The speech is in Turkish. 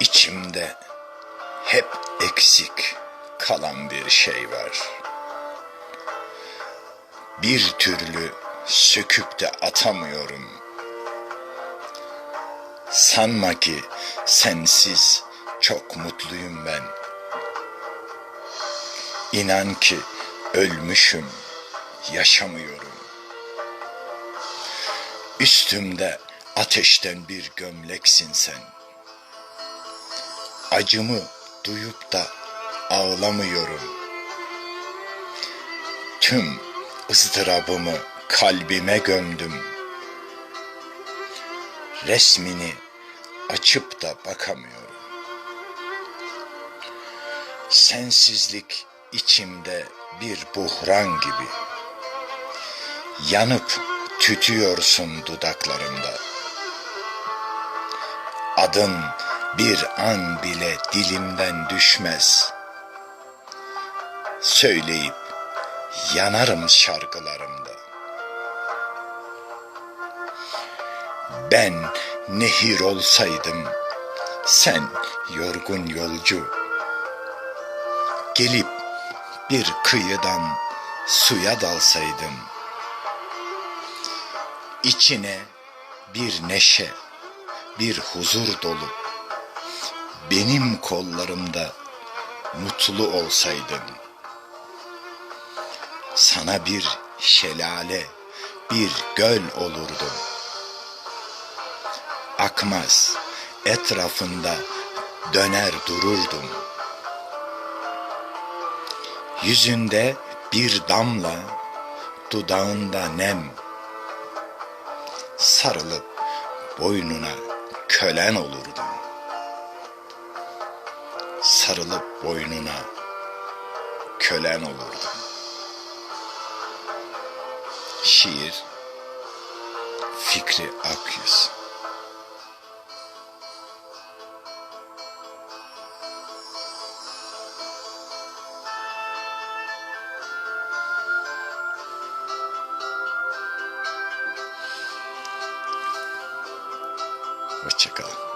İçimde hep eksik kalan bir şey var. Bir türlü söküp de atamıyorum. Sanma ki sensiz çok mutluyum ben. İnan ki ölmüşüm, yaşamıyorum. Üstümde ateşten bir gömleksin sen. Acımı duyup da ağlamıyorum. Tüm ızdırabımı kalbime gömdüm. Resmini açıp da bakamıyorum. Sensizlik içimde bir buhran gibi. Yanıp tütüyorsun dudaklarımda. Adın bir an bile dilimden düşmez. Söyleyip yanarım şarkılarımda. Ben nehir olsaydım, sen yorgun yolcu. Gelip bir kıyıdan suya dalsaydım. İçine bir neşe, bir huzur dolu. Benim kollarımda mutlu olsaydın. Sana bir şelale, bir göl olurdum. Akmaz, etrafında döner dururdum. Yüzünde bir damla, dudağında nem. Sarılıp boynuna kölen olurdum. Sarılıp boynuna kölen olurdum. Şiir Fikri Akyüz Hoşçakalın.